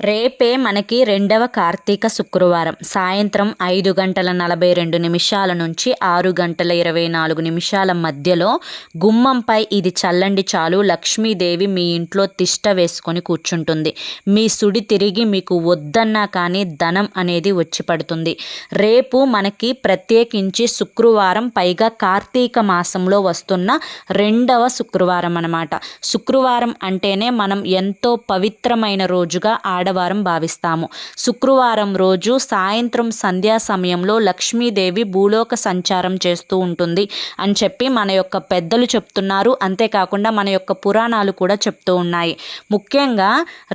రేపే మనకి రెండవ కార్తీక శుక్రవారం. సాయంత్రం ఐదు గంటల నలభై రెండు నిమిషాల నుంచి ఆరు గంటల ఇరవై నాలుగు నిమిషాల మధ్యలో గుమ్మంపై ఇది చల్లండి చాలు. లక్ష్మీదేవి మీ ఇంట్లో తిష్ట వేసుకొని కూర్చుంటుంది. మీ సుడి తిరిగి మీకు వద్దన్నా కానీ ధనం అనేది వచ్చి పడుతుంది. రేపు మనకి ప్రత్యేకించి శుక్రవారం పైగా కార్తీక మాసంలో వస్తున్న రెండవ శుక్రవారం అన్నమాట. శుక్రవారం అంటేనే మనం ఎంతో పవిత్రమైన రోజుగా ఆడ ఆడవారం భావిస్తాము. శుక్రవారం రోజు సాయంత్రం సంధ్యా సమయంలో లక్ష్మీదేవి భూలోక సంచారం చేస్తూ ఉంటుంది అని చెప్పి మన యొక్క పెద్దలు చెప్తున్నారు. అంతేకాకుండా మన యొక్క పురాణాలు కూడా చెప్తూ ఉన్నాయి. ముఖ్యంగా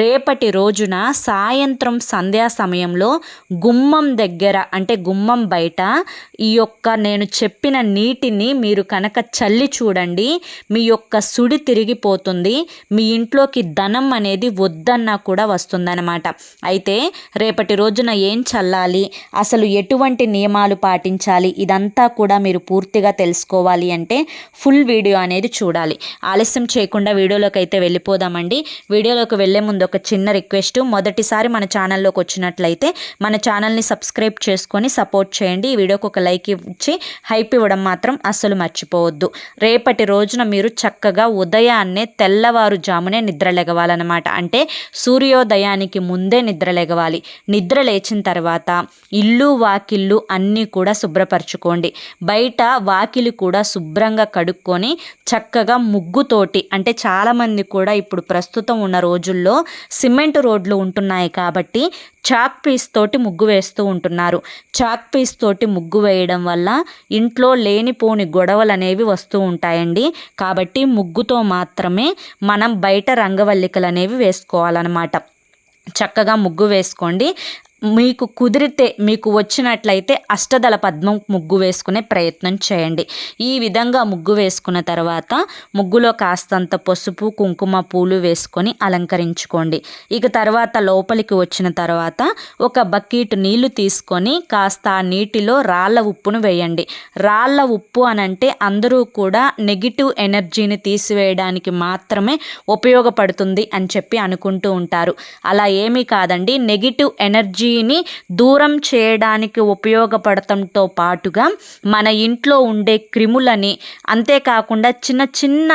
రేపటి రోజున సాయంత్రం సంధ్యా సమయంలో గుమ్మం దగ్గర అంటే గుమ్మం బయట ఈ యొక్క నేను చెప్పిన నీటిని మీరు కనుక చల్లి చూడండి. మీ యొక్క సుడి తిరిగిపోతుంది. మీ ఇంట్లోకి ధనం అనేది వద్దన్నా కూడా వస్తుంది అనమాట అయితే రేపటి రోజున ఏం చల్లాలి? అసలు ఎటువంటి నియమాలు పాటించాలి? ఇదంతా కూడా మీరు పూర్తిగా తెలుసుకోవాలి అంటే ఫుల్ వీడియో అనేది చూడాలి. ఆలస్యం చేయకుండా వీడియోలోకి అయితే వెళ్ళిపోదామండి. వీడియోలోకి వెళ్ళే ముందు ఒక చిన్న రిక్వెస్ట్. మొదటిసారి మన ఛానల్లోకి వచ్చినట్లయితే మన ఛానల్ని సబ్స్క్రైబ్ చేసుకొని సపోర్ట్ చేయండి. ఈ వీడియోకి ఒక లైక్ ఇచ్చి హైప్ ఇవ్వడం మాత్రం అస్సలు మర్చిపోవద్దు. రేపటి రోజున మీరు చక్కగా ఉదయాన్నే తెల్లవారుజామునే నిద్రలెగవాలన్నమాట అంటే సూర్యోదయాన్ని సమయానికి ముందే నిద్ర లేగవాలి. నిద్ర లేచిన తర్వాత ఇల్లు వాకిళ్ళు అన్నీ కూడా శుభ్రపరచుకోండి. బయట వాకిలి కూడా శుభ్రంగా కడుక్కొని చక్కగా ముగ్గుతోటి అంటే చాలామంది కూడా ఇప్పుడు ప్రస్తుతం ఉన్న రోజుల్లో సిమెంట్ రోడ్లు ఉంటున్నాయి కాబట్టి చాక్ పీస్ తోటి ముగ్గు వేస్తూ ఉంటున్నారు. చాక్ పీస్ తోటి ముగ్గు వేయడం వల్ల ఇంట్లో లేనిపోని గొడవలు అనేవి వస్తూ ఉంటాయండి. కాబట్టి ముగ్గుతో మాత్రమే మనం బయట రంగవల్లికలు అనేవి వేసుకోవాలన్నమాట. చక్కగా ముగ్గు వేసుకోండి. మీకు కుదిరితే మీకు వచ్చినట్లయితే అష్టదళ పద్మం ముగ్గు వేసుకునే ప్రయత్నం చేయండి. ఈ విధంగా ముగ్గు వేసుకున్న తర్వాత ముగ్గులో కాస్తంత పసుపు కుంకుమ పూలు వేసుకొని అలంకరించుకోండి. ఇక తర్వాత లోపలికి వచ్చిన తర్వాత ఒక బకెట్ నీళ్ళు తీసుకొని కాస్త నీటిలో రాళ్ళ ఉప్పును వేయండి. రాళ్ళ ఉప్పు అని అంటే అందరూ కూడా నెగిటివ్ ఎనర్జీని తీసివేయడానికి మాత్రమే ఉపయోగపడుతుంది అని చెప్పి అనుకుంటూ ఉంటారు. అలా ఏమీ కాదండి నెగిటివ్ ఎనర్జీ ఎనర్జీని దూరం చేయడానికి ఉపయోగపడటంతో పాటుగా మన ఇంట్లో ఉండే క్రిములని అంతేకాకుండా చిన్న చిన్న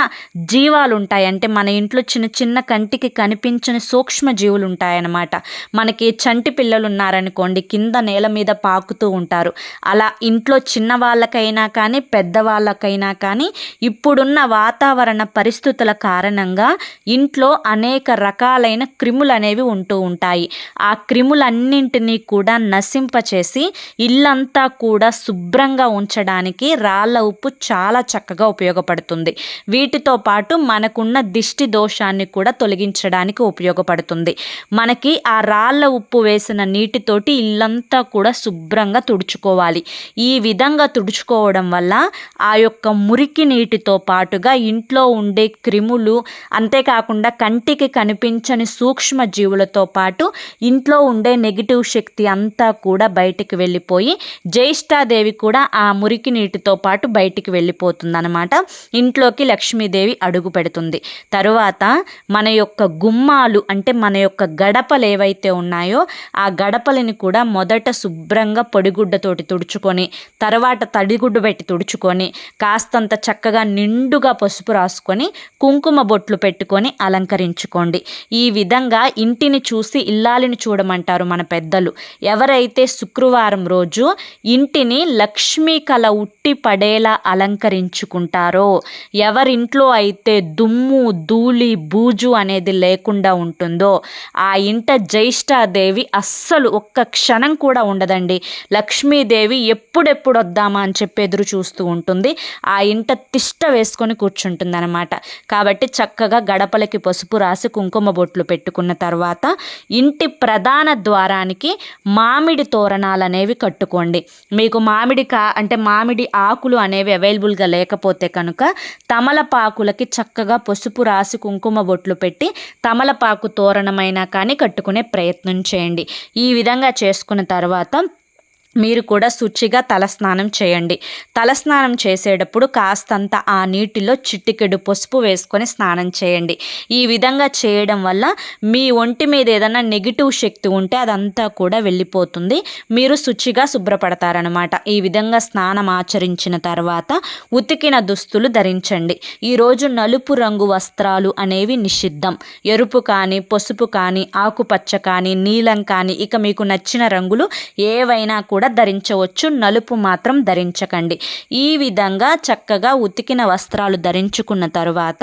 జీవాలు ఉంటాయి అంటే మన ఇంట్లో చిన్న చిన్న కంటికి కనిపించని సూక్ష్మ జీవులు ఉంటాయన్నమాట మనకి చంటి పిల్లలు ఉన్నారనుకోండి కింద నేల మీద పాకుతూ ఉంటారు. అలా ఇంట్లో చిన్న వాళ్ళకైనా కానీ పెద్దవాళ్ళకైనా కానీ ఇప్పుడున్న వాతావరణ పరిస్థితుల కారణంగా ఇంట్లో అనేక రకాలైన క్రిములు అనేవి ఉంటూ ఉంటాయి. ఆ క్రిములన్నీ అన్నింటినీ కూడా నశింపచేసి ఇల్లంతా కూడా శుభ్రంగా ఉంచడానికి రాళ్ళ ఉప్పు చాలా చక్కగా ఉపయోగపడుతుంది. వీటితో పాటు మనకున్న దిష్టి దోషాన్ని కూడా తొలగించడానికి ఉపయోగపడుతుంది. మనకి ఆ రాళ్ళ ఉప్పు వేసిన నీటితోటి ఇల్లంతా కూడా శుభ్రంగా తుడుచుకోవాలి. ఈ విధంగా తుడుచుకోవడం వల్ల ఆ యొక్క మురికి నీటితో పాటుగా ఇంట్లో ఉండే క్రిములు అంతేకాకుండా కంటికి కనిపించని సూక్ష్మ జీవులతో పాటు ఇంట్లో ఉండే నెగిటివ్ నెగిటివ్ శక్తి అంతా కూడా బయటికి వెళ్ళిపోయి జ్యేష్ఠాదేవి కూడా ఆ మురికి నీటితో పాటు బయటికి వెళ్ళిపోతుంది అనమాట ఇంట్లోకి లక్ష్మీదేవి అడుగు పెడుతుంది. తరువాత మన యొక్క గుమ్మాలు అంటే మన యొక్క గడపలు ఏవైతే ఉన్నాయో ఆ గడపలని కూడా మొదట శుభ్రంగా పొడిగుడ్డతోటి తుడుచుకొని తర్వాత తడిగుడ్డు పెట్టి తుడుచుకొని కాస్తంత చక్కగా నిండుగా పసుపు రాసుకొని కుంకుమ బొట్లు పెట్టుకొని అలంకరించుకోండి. ఈ విధంగా ఇంటిని చూసి ఇల్లాలిని చూడమంటారు మన పెద్ద పెద్దలు. ఎవరైతే శుక్రవారం రోజు ఇంటిని లక్ష్మీ కళ ఉట్టి పడేలా అలంకరించుకుంటారో ఎవరింట్లో అయితే దుమ్ము ధూళి బూజు అనేది లేకుండా ఉంటుందో ఆ ఇంట జ్యేష్ఠాదేవి అస్సలు ఒక్క క్షణం కూడా ఉండదండి. లక్ష్మీదేవి ఎప్పుడెప్పుడు వద్దామా అని చెప్పి ఎదురు చూస్తూ ఉంటుంది. ఆ ఇంట తిష్ట వేసుకొని కూర్చుంటుంది అనమాట కాబట్టి చక్కగా గడపలకి పసుపు రాసి కుంకుమ బొట్లు పెట్టుకున్న తర్వాత ఇంటి ప్రధాన ద్వారా దానికి మామిడి తోరణాలు అనేవి కట్టుకోండి. మీకు మామిడి కా అంటే మామిడి ఆకులు అనేవి అవైలబుల్గా లేకపోతే కనుక తమలపాకులకి చక్కగా పసుపు రాసి కుంకుమ బొట్లు పెట్టి తమలపాకు తోరణమైనా కానీ కట్టుకునే ప్రయత్నం చేయండి. ఈ విధంగా చేసుకున్న తర్వాత మీరు కూడా శుచిగా తలస్నానం చేయండి. తలస్నానం చేసేటప్పుడు కాస్తంత ఆ నీటిలో చిట్టికెడు పసుపు వేసుకొని స్నానం చేయండి. ఈ విధంగా చేయడం వల్ల మీ ఒంటి మీద ఏదైనా నెగిటివ్ శక్తి ఉంటే అదంతా కూడా వెళ్ళిపోతుంది. మీరు శుచిగా శుభ్రపడతారనమాట ఈ విధంగా స్నానం ఆచరించిన తర్వాత ఉతికిన దుస్తులు ధరించండి. ఈరోజు నలుపు రంగు వస్త్రాలు అనేవి నిషిద్ధం. ఎరుపు కానీ పసుపు కానీ ఆకుపచ్చ కానీ నీలం కానీ ఇక మీకు నచ్చిన రంగులు ఏవైనా కూడా కూడా ధరించవచ్చు. నలుపు మాత్రం ధరించకండి. ఈ విధంగా చక్కగా ఉతికిన వస్త్రాలు ధరించుకున్న తరువాత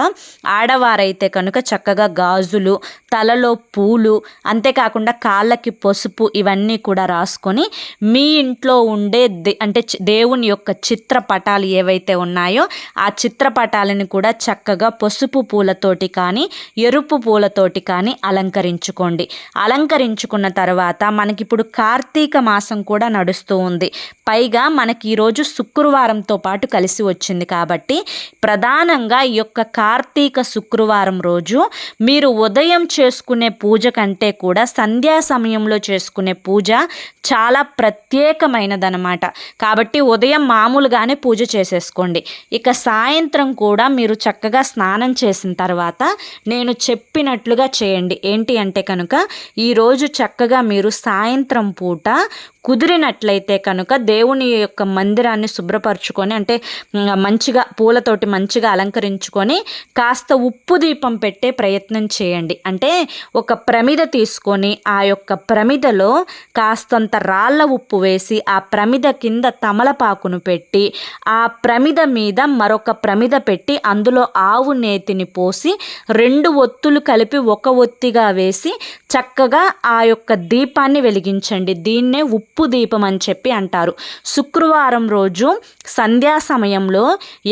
ఆడవారైతే కనుక చక్కగా గాజులు తలలో పూలు అంతేకాకుండా కాళ్ళకి పసుపు ఇవన్నీ కూడా రాసుకొని మీ ఇంట్లో ఉండే అంటే దేవుని యొక్క చిత్రపటాలు ఏవైతే ఉన్నాయో ఆ చిత్రపటాలను కూడా చక్కగా పసుపు పూలతోటి కానీ ఎరుపు పూలతోటి కానీ అలంకరించుకోండి. అలంకరించుకున్న తర్వాత మనకిప్పుడు కార్తీక మాసం కూడా నడుస్తూ ఉంది. పైగా మనకి ఈరోజు శుక్రవారంతో పాటు కలిసి వచ్చింది కాబట్టి ప్రధానంగా ఈ యొక్క కార్తీక శుక్రవారం రోజు మీరు ఉదయం చేసుకునే పూజ కంటే కూడా సంధ్యా సమయంలో చేసుకునే పూజ చాలా ప్రత్యేకమైనదనమాట కాబట్టి ఉదయం మామూలుగానే పూజ చేసేసుకోండి. ఇక సాయంత్రం కూడా మీరు చక్కగా స్నానం చేసిన తర్వాత నేను చెప్పినట్లుగా చేయండి. ఏంటి అంటే కనుక ఈరోజు చక్కగా మీరు సాయంత్రం పూట కుదిరినట్లయితే కనుక దేవుని యొక్క మందిరాన్ని శుభ్రపరచుకొని అంటే మంచిగా పూలతోటి మంచిగా అలంకరించుకొని కాస్త ఉప్పు దీపం పెట్టే ప్రయత్నం చేయండి. అంటే ఒక ప్రమిద తీసుకొని ఆ యొక్క ప్రమిదలో కాస్తంత రాళ్ళ ఉప్పు వేసి ఆ ప్రమిద కింద తమలపాకును పెట్టి ఆ ప్రమిద మీద మరొక ప్రమిద పెట్టి అందులో ఆవు నేతిని పోసి రెండు ఒత్తులు కలిపి ఒక ఒత్తిగా వేసి చక్కగా ఆ యొక్క దీపాన్ని వెలిగించండి. దీన్నే ఉప్పు దీపం అని చెప్పి అంటారు. శుక్రవారం రోజు సంధ్యా సమయంలో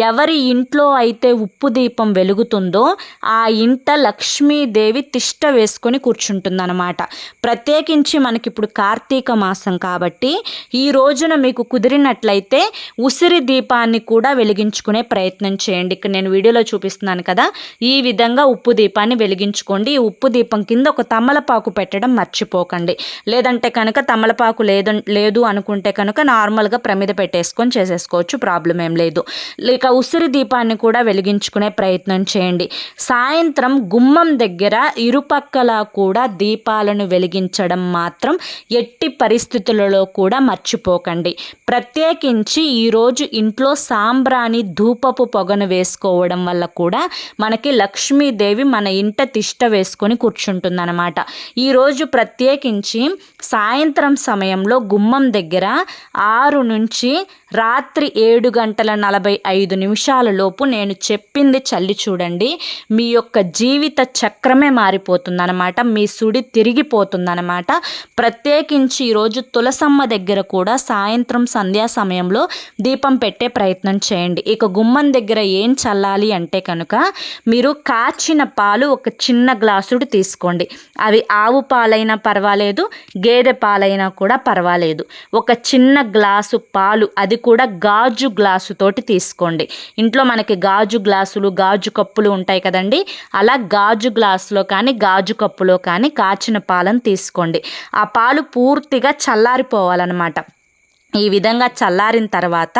ఎవరి ఇంట్లో అయితే ఉప్పు దీపం వెలుగుతుందో ఆ ఇంట లక్ష్మీదేవి తిష్ట వేసుకొని కూర్చుంటుందన్నమాట. ప్రత్యేకించి మనకి ఇప్పుడు కార్తీక మాసం కాబట్టి ఈ రోజున మీకు కుదిరినట్లయితే ఉసిరి దీపాన్ని కూడా వెలిగించుకునే ప్రయత్నం చేయండి. ఇక్కడ నేను వీడియోలో చూపిస్తున్నాను కదా ఈ విధంగా ఉప్పు దీపాన్ని వెలిగించుకోండి. ఈ ఉప్పు దీపం కింద ఒక తమలపాకు పెట్టడం మర్చిపోకండి. లేదంటే కనుక తమలపాకు లేదు లేదు అనుకుంటే కనుక నార్మల్గా ప్రమిద పెట్టేసుకొని చేసేసుకోవచ్చు ప్రాబ్లం ఏం లేదు. లేక ఉసిరి దీపాన్ని కూడా వెలిగించుకునే ప్రయత్నం చేయండి. సాయంత్రం గుమ్మం దగ్గర ఇరుపక్కల కూడా దీపాలను వెలిగించడం మాత్రం ఎట్టి పరిస్థితులలో కూడా మర్చిపోకండి. ప్రత్యేకించి ఈరోజు ఇంట్లో సాంబ్రాణి ధూపపు పొగను వేసుకోవడం వల్ల కూడా మనకి లక్ష్మీదేవి మన ఇంట తిష్ట వేసుకొని కూర్చుంటుందన్నమాట. ఈరోజు ప్రత్యేకించి సాయంత్రం సమయంలో గుమ్మం దగ్గర ఆరు నుంచి రాత్రి ఏడు గంటల నలభై ఐదు నిమిషాల లోపు నేను చెప్పింది చల్లి చూడండి. మీ యొక్క జీవిత చక్రమే మారిపోతుందన్నమాట. మీ సుడి తిరిగిపోతుందన్నమాట. ప్రత్యేకించి ఈరోజు తులసమ్మ దగ్గర కూడా సాయంత్రం సంధ్యా సమయంలో దీపం పెట్టే ప్రయత్నం చేయండి. ఇక గుమ్మం దగ్గర ఏం చల్లాలి అంటే కనుక మీరు కాచిన పాలు ఒక చిన్న గ్లాసుడు తీసుకోండి. అవి ఆవు పాలైనా పర్వాలేదు గేదె పాలైనా కూడా పర్వాలేదు. ఒక చిన్న గ్లాసు పాలు అది కూడా గాజు గ్లాసు తోటి తీసుకోండి. ఇంట్లో మనకి గాజు గ్లాసులు గాజు కప్పులు ఉంటాయి కదండి. అలా గాజు గ్లాసులో కానీ గాజు కప్పులో కానీ కాచిన పాలను తీసుకోండి. ఆ పాలు పూర్తిగా చల్లారిపోవాలన్నమాట. ఈ విధంగా చల్లారిన తర్వాత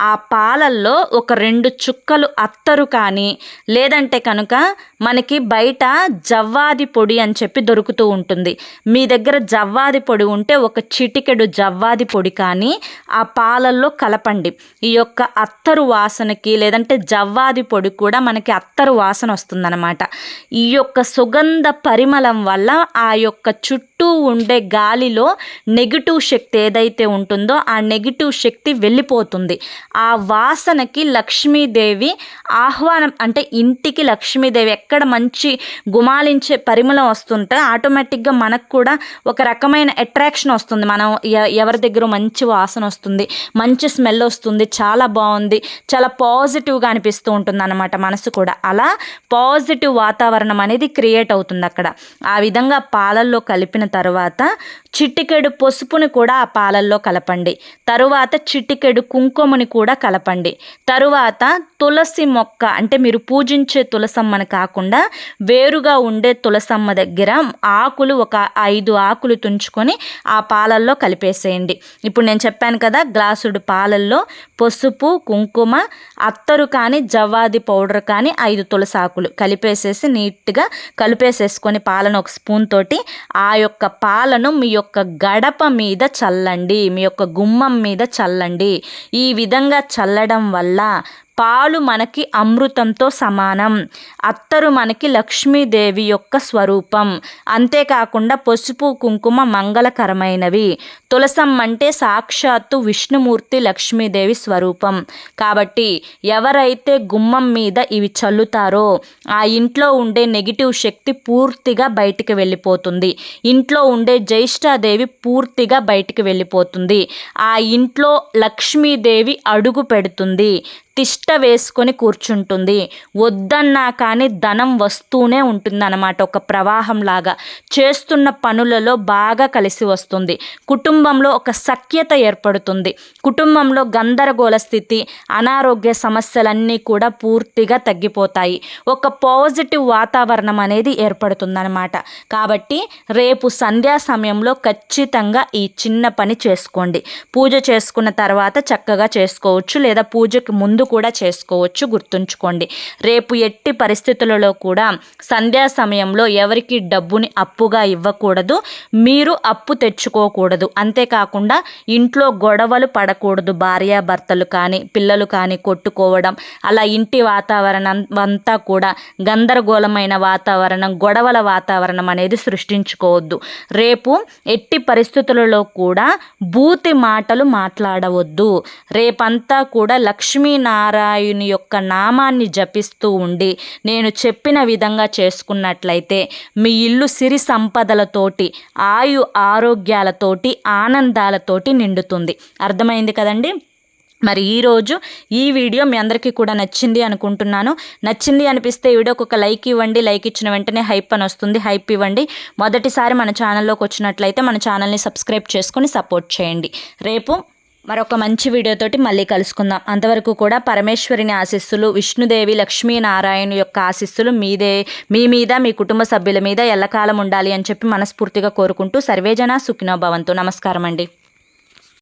ఆ పాలల్లో ఒక రెండు చుక్కలు అత్తరు కానీ లేదంటే కనుక మనకి బయట జవ్వాది పొడి అని చెప్పి దొరుకుతూ ఉంటుంది. మీ దగ్గర జవ్వాది పొడి ఉంటే ఒక చిటికెడు జవ్వాది పొడి కానీ ఆ పాలల్లో కలపండి. ఈ యొక్క అత్తరు వాసనకి లేదంటే జవ్వాది పొడి కూడా మనకి అత్తరు వాసన వస్తుందన్నమాట. ఈ యొక్క సుగంధ పరిమళం వల్ల ఆ యొక్క చుట్టూ ఉండే గాలిలో నెగిటివ్ శక్తి ఏదైతే ఉంటుందో ఆ నెగిటివ్ శక్తి వెళ్ళిపోతుంది. ఆ వాసనకి లక్ష్మీదేవి ఆహ్వానం అంటే ఇంటికి లక్ష్మీదేవి ఎక్కడ మంచి గుమాలించే పరిమళం వస్తుంటే ఆటోమేటిక్గా మనకు కూడా ఒక రకమైన అట్రాక్షన్ వస్తుంది. మనం ఎవరి దగ్గర మంచి వాసన వస్తుంది మంచి స్మెల్ వస్తుంది చాలా బాగుంది చాలా పాజిటివ్గా అనిపిస్తూ ఉంటుంది అన్నమాట మనసు కూడా. అలా పాజిటివ్ వాతావరణం అనేది క్రియేట్ అవుతుంది అక్కడ. ఆ విధంగా పాలల్లో కలిపిన తర్వాత చిట్టికెడు పసుపుని కూడా ఆ పాలల్లో కలపండి. తరువాత చిట్టికెడు కుంకుమని కూడా కలపండి. తరువాత తులసి మొక్క అంటే మీరు పూజించే తులసమ్మని కాకుండా వేరుగా ఉండే తులసమ్మ దగ్గర ఆకులు ఒక ఐదు ఆకులు తుంచుకొని ఆ పాలల్లో కలిపేసేయండి. ఇప్పుడు నేను చెప్పాను కదా గ్లాసుడు పాలల్లో పసుపు కుంకుమ అత్తరు కానీ జవ్వాది పౌడర్ కానీ ఐదు తులసాకులు కలిపేసేసి నీట్గా కలిపేసేసుకొని పాలను ఒక స్పూన్ తోటి ఆ యొక్క పాలను మీ యొక్క గడప మీద చల్లండి మీ యొక్క గుమ్మం మీద చల్లండి. ఈ విధంగా చల్లడం వల్ల పాలు మనకి అమృతంతో సమానం. అత్తరు మనకి లక్ష్మీదేవి యొక్క స్వరూపం. అంతేకాకుండా పసుపు కుంకుమ మంగళకరమైనవి. తులసం అంటే సాక్షాత్తు విష్ణుమూర్తి లక్ష్మీదేవి స్వరూపం. కాబట్టి ఎవరైతే గుమ్మం మీద ఇవి చల్లుతారో ఆ ఇంట్లో ఉండే నెగిటివ్ శక్తి పూర్తిగా బయటికి వెళ్ళిపోతుంది. ఇంట్లో ఉండే జ్యేష్ఠాదేవి పూర్తిగా బయటికి వెళ్ళిపోతుంది. ఆ ఇంట్లో లక్ష్మీదేవి అడుగు పెడుతుంది. తిష్ట వేసుకొని కూర్చుంటుంది. వద్దన్నా కానీ ధనం వస్తూనే ఉంటుందన్నమాట ఒక ప్రవాహం లాగా చేస్తున్న పనులలో బాగా కలిసి వస్తుంది. కుటుంబంలో ఒక సఖ్యత ఏర్పడుతుంది. కుటుంబంలో గందరగోళ స్థితి అనారోగ్య సమస్యలన్నీ కూడా పూర్తిగా తగ్గిపోతాయి. ఒక పాజిటివ్ వాతావరణం అనేది ఏర్పడుతుందన్నమాట. కాబట్టి రేపు సంధ్యా సమయంలో ఖచ్చితంగా ఈ చిన్న పని చేసుకోండి. పూజ చేసుకున్న తర్వాత చక్కగా చేసుకోవచ్చు లేదా పూజకి ముందు కూడా చేసుకోవచ్చు గుర్తుంచుకోండి. రేపు ఎట్టి పరిస్థితులలో కూడా సంధ్యా సమయంలో ఎవరికి డబ్బుని అప్పుగా ఇవ్వకూడదు మీరు అప్పు తెచ్చుకోకూడదు. అంతేకాకుండా ఇంట్లో గొడవలు పడకూడదు భార్యాభర్తలు కానీ పిల్లలు కానీ కొట్టుకోవడం అలా ఇంటి వాతావరణం అంతా కూడా గందరగోళమైన వాతావరణం గొడవల వాతావరణం అనేది సృష్టించుకోవద్దు. రేపు ఎట్టి పరిస్థితులలో కూడా బూతి మాటలు మాట్లాడవద్దు. రేపంతా కూడా నారాయణు యొక్క నామాన్ని జపిస్తూ ఉండి నేను చెప్పిన విధంగా చేసుకున్నట్లయితే మీ ఇల్లు సిరి సంపదలతోటి ఆయు ఆరోగ్యాలతోటి ఆనందాలతోటి నిండుతుంది. అర్థమైంది కదండి? మరి ఈరోజు ఈ వీడియో మీ అందరికీ కూడా నచ్చింది అనుకుంటున్నాను. నచ్చింది అనిపిస్తే ఈ వీడియోకి ఒక లైక్ ఇవ్వండి. లైక్ ఇచ్చిన వెంటనే హైప్ అని వస్తుంది. హైప్ ఇవ్వండి. మొదటిసారి మన ఛానల్లోకి వచ్చినట్లయితే మన ఛానల్ని సబ్స్క్రైబ్ చేసుకొని సపోర్ట్ చేయండి. రేపు మరొక మంచి వీడియోతోటి మళ్ళీ కలుసుకుందాం. అంతవరకు కూడా పరమేశ్వరిని ఆశీస్సులు విష్ణుదేవి లక్ష్మీనారాయణ యొక్క ఆశీస్సులు మీదే మీ మీద మీ కుటుంబ సభ్యుల మీద ఎల్లకాలం ఉండాలి అని చెప్పి మనస్ఫూర్తిగా కోరుకుంటూ సర్వేజన సుఖినో భవంతు. నమస్కారం అండి